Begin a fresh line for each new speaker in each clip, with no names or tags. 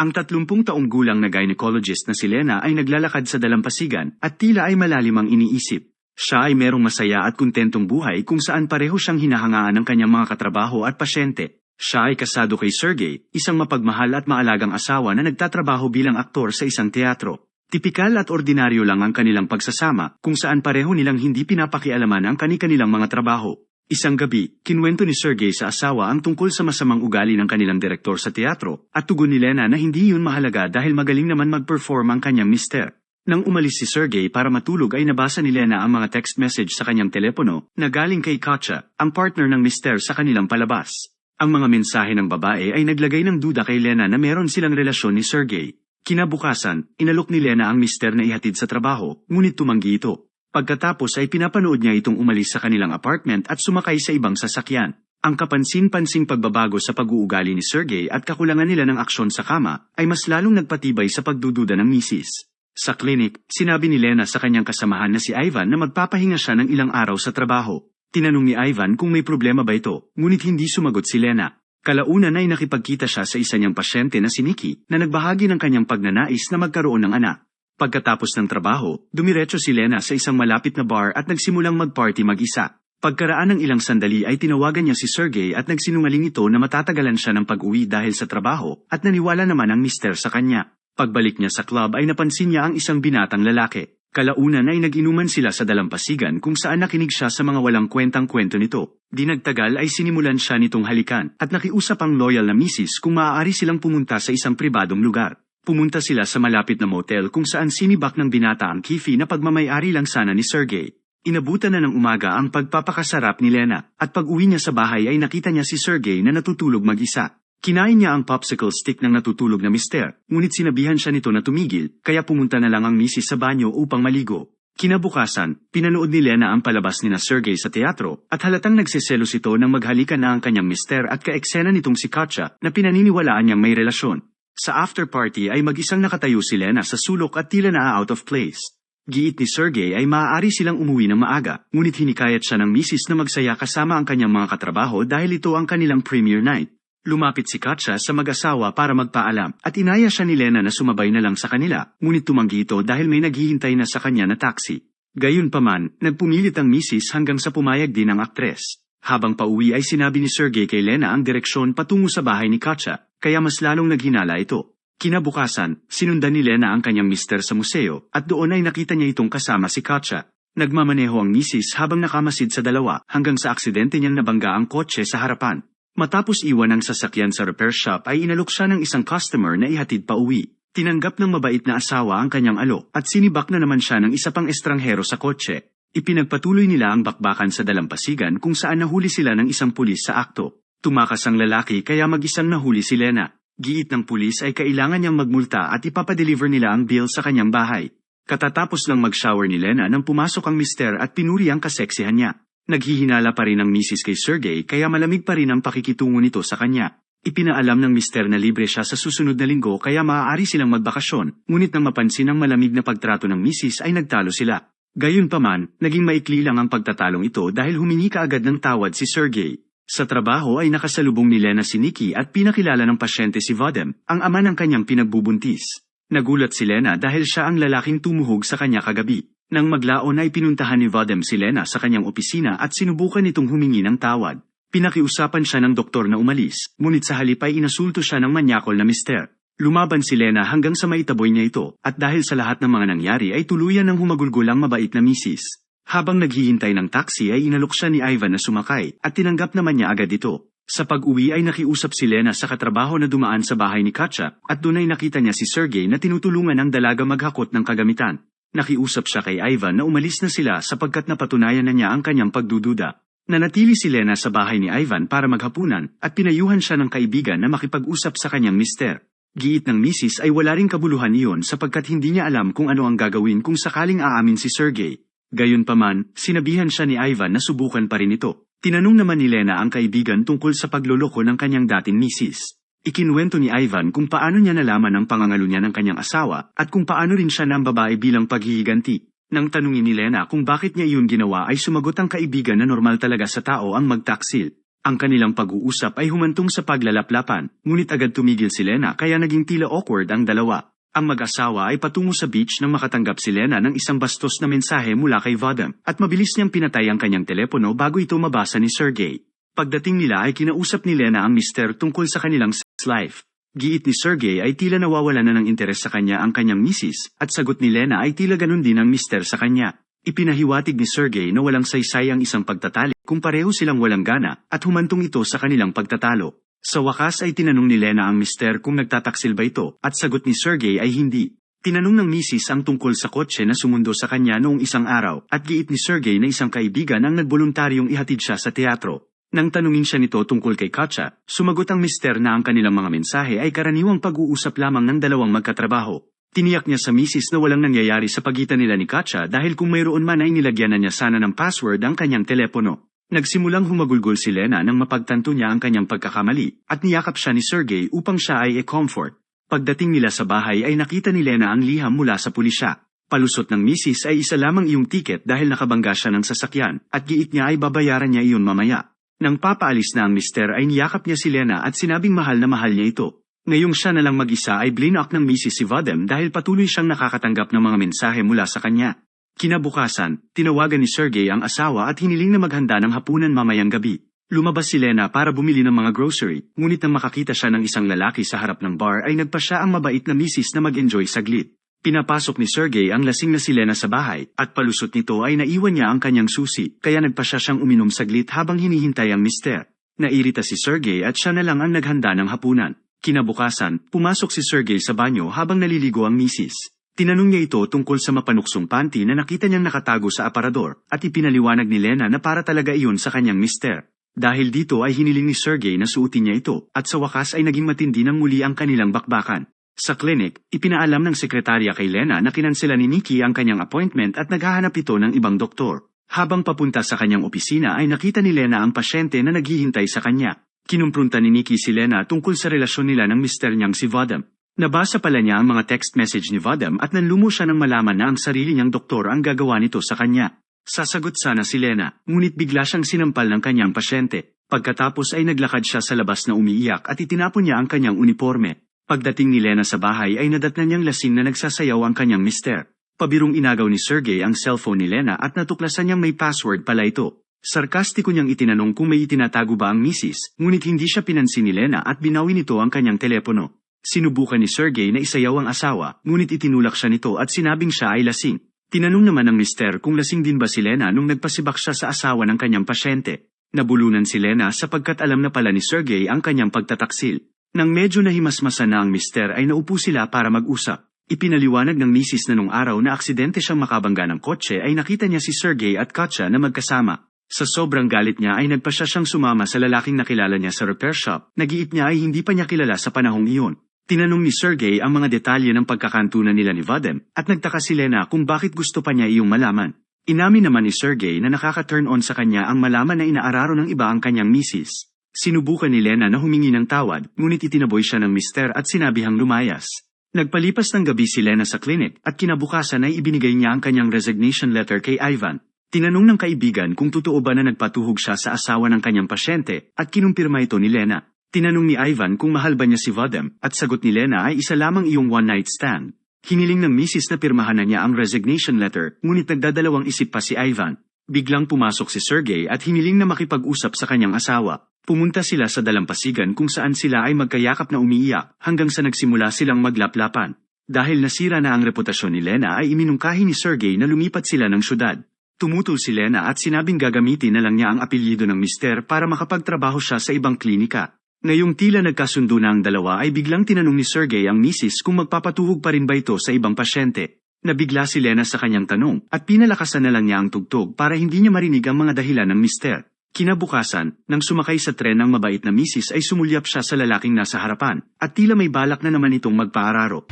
Ang 30 taong gulang na gynecologist na si Lena ay naglalakad sa dalampasigan at tila ay malalim ang iniisip. Siya ay merong masaya at kontentong buhay kung saan pareho siyang hinahangaan ng kanyang mga katrabaho at pasyente. Siya ay kasado kay Sergey, isang mapagmahal at maalagang asawa na nagtatrabaho bilang aktor sa isang teatro. Tipikal at ordinaryo lang ang kanilang pagsasama kung saan pareho nilang hindi pinapakialaman ang kani-kanilang mga trabaho. Isang gabi, kinwento ni Sergey sa asawa ang tungkol sa masamang ugali ng kanilang direktor sa teatro, at tugon ni Lena na hindi yun mahalaga dahil magaling naman mag-perform ang kanyang mister. Nang umalis si Sergey para matulog ay nabasa ni Lena ang mga text message sa kanyang telepono na galing kay Katya, ang partner ng mister sa kanilang palabas. Ang mga mensahe ng babae ay naglagay ng duda kay Lena na meron silang relasyon ni Sergey. Kinabukasan, inalok ni Lena ang mister na ihatid sa trabaho, ngunit tumanggi ito. Pagkatapos ay pinapanood niya itong umalis sa kanilang apartment at sumakay sa ibang sasakyan. Ang kapansin-pansing pagbabago sa pag-uugali ni Sergey at kakulangan nila ng aksyon sa kama ay mas lalong nagpatibay sa pagdududa ng misis. Sa klinik, sinabi ni Lena sa kanyang kasamahan na si Ivan na magpapahinga siya ng ilang araw sa trabaho. Tinanong ni Ivan kung may problema ba ito, ngunit hindi sumagot si Lena. Kalaunan ay nakipagkita siya sa isa niyang pasyente na si Nikki na nagbahagi ng kanyang pagnanais na magkaroon ng anak. Pagkatapos ng trabaho, dumiretso si Lena sa isang malapit na bar at nagsimulang mag-party mag-isa. Pagkaraan ng ilang sandali ay tinawagan niya si Sergey at nagsinungaling ito na matatagalan siya ng pag-uwi dahil sa trabaho at naniwala naman ang mister sa kanya. Pagbalik niya sa club ay napansin niya ang isang binatang lalaki. Kalaunan ay nag-inuman sila sa dalampasigan kung saan nakinig siya sa mga walang kwentang kwento nito. Di nagtagal ay sinimulan siya nitong halikan at nakiusap ang loyal na misis kung maaari silang pumunta sa isang pribadong lugar. Pumunta sila sa malapit na motel kung saan sinibak ng binata ang kifi na pagmamayari lang sana ni Sergey. Inabutan na ng umaga ang pagpapakasarap ni Lena, at pag-uwi niya sa bahay ay nakita niya si Sergey na natutulog mag-isa. Kinain niya ang popsicle stick ng natutulog na mister, ngunit sinabihan siya nito na tumigil, kaya pumunta na lang ang misis sa banyo upang maligo. Kinabukasan, pinanood ni Lena ang palabas ni na Sergey sa teatro, at halatang nagsiselos ito nang maghalikan na ang kanyang mister at kaeksena nitong si Katya na pinaniniwalaan niyang may relasyon. Sa after party ay mag-isang nakatayo si Lena sa sulok at tila na out of place. Giit ni Sergey ay maaari silang umuwi ng maaga, ngunit hinikayat siya ng misis na magsaya kasama ang kanyang mga katrabaho dahil ito ang kanilang premiere night. Lumapit si Katya sa mag-asawa para magpaalam at inaya siya ni Lena na sumabay na lang sa kanila, ngunit tumanggi ito dahil may naghihintay na sa kanya na taxi. Gayunpaman, nagpumilit ang misis hanggang sa pumayag din ang aktres. Habang pauwi ay sinabi ni Sergey kay Lena ang direksyon patungo sa bahay ni Katya, kaya mas lalong naghinala ito. Kinabukasan, sinundan ni Lena ang kanyang mister sa museo, at doon ay nakita niya itong kasama si Katya. Nagmamaneho ang misis habang nakamasid sa dalawa hanggang sa aksidente niyang nabangga ang kotse sa harapan. Matapos iwan ang sasakyan sa repair shop ay inalok siya ng isang customer na ihatid pa uwi. Tinanggap ng mabait na asawa ang kanyang alo at sinibak na naman siya ng isa pang estranghero sa kotse. Ipinagpatuloy nila ang bakbakan sa dalampasigan kung saan nahuli sila ng isang pulis sa akto. Tumakas ang lalaki kaya mag-isang nahuli si Lena. Giit ng pulis ay kailangan niyang magmulta at ipapadeliver nila ang bill sa kanyang bahay. Katatapos lang mag-shower ni Lena nang pumasok ang mister at pinuri ang kaseksihan niya. Naghihinala pa rin ang misis kay Sergey kaya malamig pa rin ang pakikitungo nito sa kanya. Ipinaalam ng mister na libre siya sa susunod na linggo kaya maaari silang magbakasyon, ngunit nang mapansin ang malamig na pagtrato ng misis ay nagtalo sila. Gayunpaman, naging maikli lang ang pagtatalong ito dahil humingi kaagad ng tawad si Sergey. Sa trabaho ay nakasalubong ni Lena si Nikki at pinakilala ng pasyente si Vadem, ang ama ng kanyang pinagbubuntis. Nagulat si Lena dahil siya ang lalaking tumuhog sa kanya kagabi. Nang maglaon ay pinuntahan ni Vadem si Lena sa kanyang opisina at sinubukan itong humingi ng tawad. Pinakiusapan siya ng doktor na umalis, ngunit sa halip ay inasulto siya ng manyakol na mister. Lumaban si Lena hanggang sa maitaboy niya ito, at dahil sa lahat ng mga nangyari ay tuluyan ng humagulgol ang mabait na misis. Habang naghihintay ng taxi ay inalok siya ni Ivan na sumakay at tinanggap naman niya agad ito. Sa pag-uwi ay nakiusap si Lena sa katrabaho na dumaan sa bahay ni Katya at doon ay nakita niya si Sergey na tinutulungan ng dalaga maghakot ng kagamitan. Nakiusap siya kay Ivan na umalis na sila sapagkat napatunayan na niya ang kanyang pagdududa. Nanatili si Lena sa bahay ni Ivan para maghapunan at pinayuhan siya ng kaibigan na makipag-usap sa kanyang mister. Giit ng misis ay wala ring kabuluhan iyon sapagkat hindi niya alam kung ano ang gagawin kung sakaling aamin si Sergey. Gayunpaman, sinabihan siya ni Ivan na subukan pa rin ito. Tinanong naman ni Lena ang kaibigan tungkol sa pagloloko ng kanyang dating misis. Ikinuwento ni Ivan kung paano niya nalaman ang pangangalo niya ng kanyang asawa at kung paano rin siya ng babae bilang paghihiganti. Nang tanungin ni Lena kung bakit niya iyon ginawa ay sumagot ang kaibigan na normal talaga sa tao ang magtaksil. Ang kanilang pag-uusap ay humantong sa paglalaplapan, ngunit agad tumigil si Lena kaya naging tila awkward ang dalawa. Ang mag-asawa ay patungo sa beach nang makatanggap si Lena ng isang bastos na mensahe mula kay Vadim at mabilis niyang pinatay ang kanyang telepono bago ito mabasa ni Sergey. Pagdating nila ay kinausap ni Lena ang mister tungkol sa kanilang sex life. Giit ni Sergey ay tila nawawala na ng interes sa kanya ang kanyang misis at sagot ni Lena ay tila ganun din ang mister sa kanya. Ipinahiwatig ni Sergey na walang saysay ang isang pagtatali kung pareho silang walang gana at humantong ito sa kanilang pagtatalo. Sa wakas ay tinanong ni Lena ang mister kung nagtataksil ba ito at sagot ni Sergey ay hindi. Tinanong ng misis ang tungkol sa kotse na sumundo sa kanya noong isang araw at giit ni Sergey na isang kaibigan ang nagboluntaryong ihatid siya sa teatro. Nang tanungin siya nito tungkol kay Katya, sumagot ang mister na ang kanilang mga mensahe ay karaniwang pag-uusap lamang ng dalawang magkatrabaho. Tiniyak niya sa misis na walang nangyayari sa pagitan nila ni Katya dahil kung mayroon man ay nilagyan na niya sana ng password ang kanyang telepono. Nagsimulang humagulgol si Lena nang mapagtanto niya ang kanyang pagkakamali at niyakap siya ni Sergey upang siya ay e-comfort. Pagdating nila sa bahay ay nakita ni Lena ang liham mula sa pulisya. Palusot ng misis ay isa lamang iyong tiket dahil nakabangga siya ng sasakyan at giit niya ay babayaran niya iyon mamaya. Nang papaalis na ang mister ay niyakap niya si Lena at sinabing mahal na mahal niya ito. Ngayong siya na lang mag-isa ay blinak ng misis si Vadem dahil patuloy siyang nakakatanggap ng mga mensahe mula sa kanya. Kinabukasan, tinawagan ni Sergey ang asawa at hiniling na maghanda ng hapunan mamayang gabi. Lumabas si Lena para bumili ng mga grocery, ngunit nang makakita siya ng isang lalaki sa harap ng bar ay nagpa siya ang mabait na misis na mag-enjoy saglit. Pinapasok ni Sergey ang lasing na si Lena sa bahay, at palusot nito ay naiwan niya ang kanyang susi, kaya nagpa siya siyang uminom saglit habang hinihintay ang mister. Nairita si Sergey at siya na lang ang naghanda ng hapunan. Kinabukasan, pumasok si Sergey sa banyo habang naliligo ang misis. Tinanong niya ito tungkol sa mapanuksong panty na nakita niyang nakatago sa aparador at ipinaliwanag ni Lena na para talaga iyon sa kanyang mister. Dahil dito ay hiniling ni Sergey na suotin niya ito at sa wakas ay naging matindi ng muli ang kanilang bakbakan. Sa clinic, ipinaalam ng sekretarya kay Lena na kinansela ni Nikki ang kanyang appointment at naghahanap ito ng ibang doktor. Habang papunta sa kanyang opisina ay nakita ni Lena ang pasyente na naghihintay sa kanya. Kinumprunta ni Nikki si Lena tungkol sa relasyon nila ng mister niyang si Vadam. Nabasa pala niya ang mga text message ni Vadam at nanlumo siya ng malaman na ang sarili niyang doktor ang gagawa nito sa kanya. Sasagot sana si Lena, ngunit bigla siyang sinampal ng kanyang pasyente. Pagkatapos ay naglakad siya sa labas na umiiyak at itinapon niya ang kanyang uniforme. Pagdating ni Lena sa bahay ay nadatnan niyang lasing na nagsasayaw ang kanyang mister. Pabirong inagaw ni Sergey ang cellphone ni Lena at natuklasan niyang may password pala ito. Sarkastiko niyang itinanong kung may itinatago ba ang misis, ngunit hindi siya pinansin ni Lena at binawi nito ang kanyang telepono. Sinubukan ni Sergey na isayaw ang asawa, ngunit itinulak siya nito at sinabing siya ay lasing. Tinanong naman ng mister kung lasing din ba si Lena nung nagpasibak siya sa asawa ng kanyang pasyente. Nabulunan si Lena sapagkat alam na pala ni Sergey ang kanyang pagtataksil. Nang medyo nahimasmasan na ang mister ay naupo sila para mag-usap. Ipinaliwanag ng misis na nung araw na aksidente siyang makabangga ng kotse ay nakita niya si Sergey at Katya na magkasama. Sa sobrang galit niya ay nagpa siya siyang sumama sa lalaking nakilala niya sa repair shop. Nagiit niya ay hindi pa niya kilala sa panahong iyon. Tinanong ni Sergey ang mga detalye ng pagkakantunan nila ni Vadem at nagtaka si Lena kung bakit gusto pa niya iyong malaman. Inamin naman ni Sergey na nakaka-turn on sa kanya ang malaman na inaararo ng iba ang kanyang misis. Sinubukan ni Lena na humingi ng tawad, ngunit itinaboy siya ng mister at sinabihang lumayas. Nagpalipas ng gabi si Lena sa clinic at kinabukasan ay ibinigay niya ang kanyang resignation letter kay Ivan. Tinanong ng kaibigan kung totoo ba na nagpatuhog siya sa asawa ng kanyang pasyente at kinumpirma ito ni Lena. Tinanong ni Ivan kung mahal ba niya si Vadem at sagot ni Lena ay isa lamang iyong one-night stand. Hiniling ng misis na pirmahan na niya ang resignation letter ngunit nagdadalawang isip pa si Ivan. Biglang pumasok si Sergey at hiniling na makipag-usap sa kanyang asawa. Pumunta sila sa dalampasigan kung saan sila ay magkayakap na umiiyak hanggang sa nagsimula silang maglaplapan. Dahil nasira na ang reputasyon ni Lena ay iminungkahi ni Sergey na lumipat sila ng syudad. Tumutol si Lena at sinabing gagamitin na lang niya ang apelyido ng mister para makapagtrabaho siya sa ibang klinika. Ngayong tila nagkasundo na ang dalawa ay biglang tinanong ni Sergey ang misis kung magpapatuhog pa rin ba ito sa ibang pasyente. Nabigla si Lena sa kanyang tanong at pinalakasan na lang niya ang tugtog para hindi niya marinig ang mga dahilan ng mister. Kinabukasan, nang sumakay sa tren ng mabait na misis ay sumulyap siya sa lalaking nasa harapan at tila may balak na naman itong magpaararo.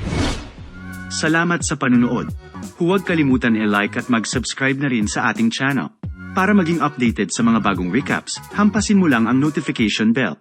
Salamat sa panunood. Huwag kalimutan i-like at mag-subscribe na rin sa ating channel. Para maging updated sa mga bagong recaps, hampasin mo lang ang notification bell.